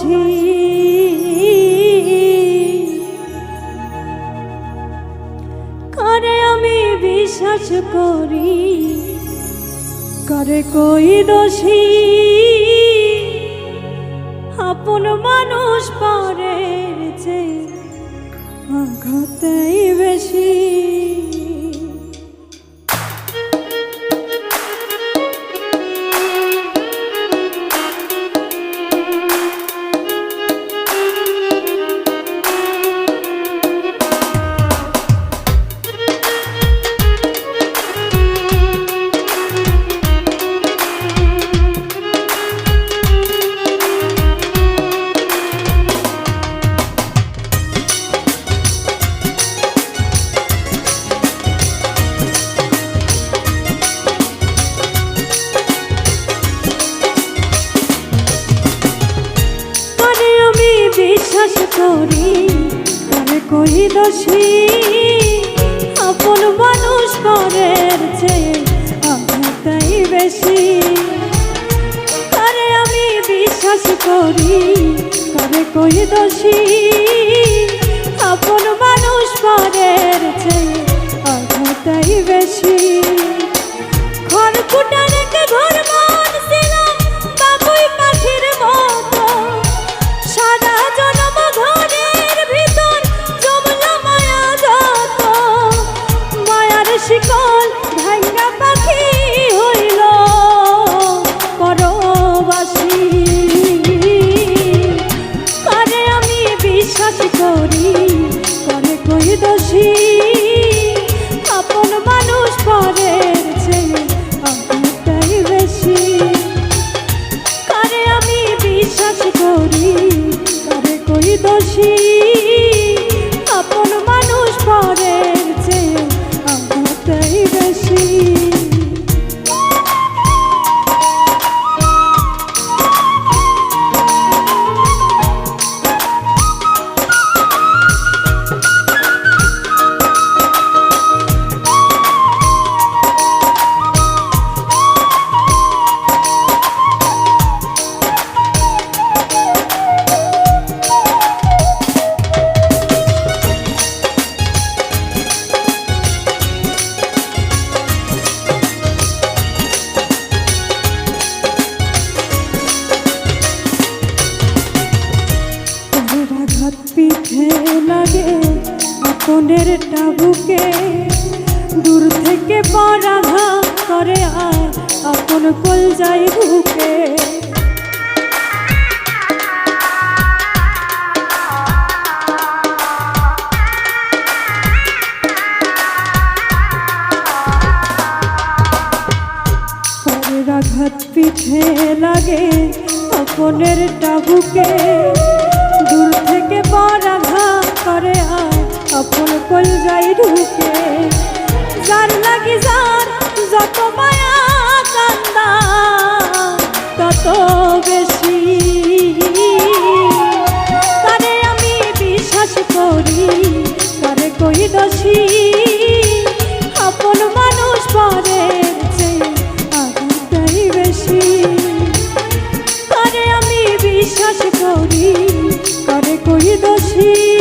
পরবাসী করে আমি বিশ্বাস করি? করে কই দোষী? আপন মানুষ পরের যে আঘাতেই বেশি। দোষী আপন মানুষ পরের চেয়ে তাই বেশি। করে আমি বিশ্বাস করি তবে কই দোষী দোষী আঘাত লাগে আপনের টাবুকে। দূর থেকে পরাঘাত করে আর আপন কল যাই বুকে। আঘাত পিঠে লাগে আপনের টাবুকে। করি করে কই দোষী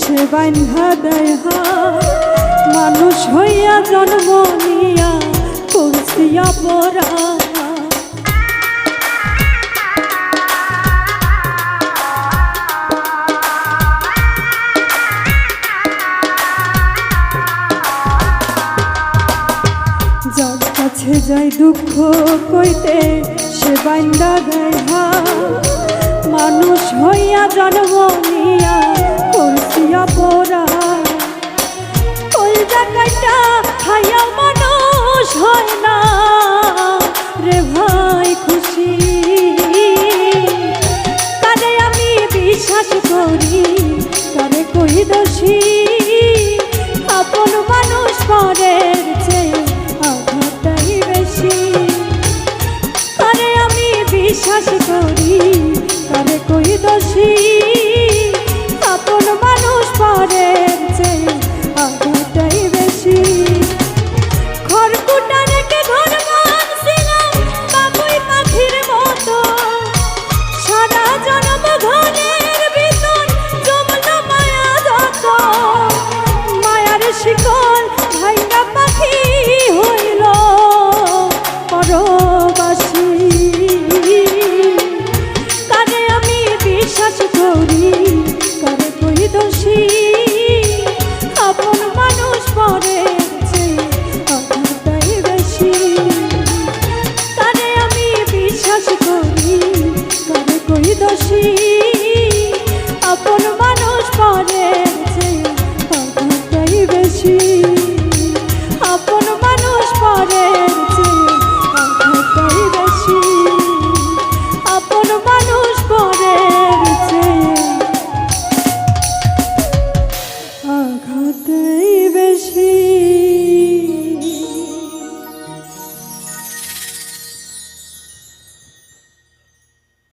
সে বান্ধা দেয়। মানুষ হইয়া জন্ম নিয়া করছিয়া পরা যার কাছে যাই দুঃখ কইতে সে বান্দা দেয়। মানুষ হইয়া জন্ম নিয়া করছিয়া পরা ওই জায়গাটা খাইয়া মানুষ হয় না। রে ভাই খুশি। তারে আমি বিশ্বাস করি তারে কই দোষী?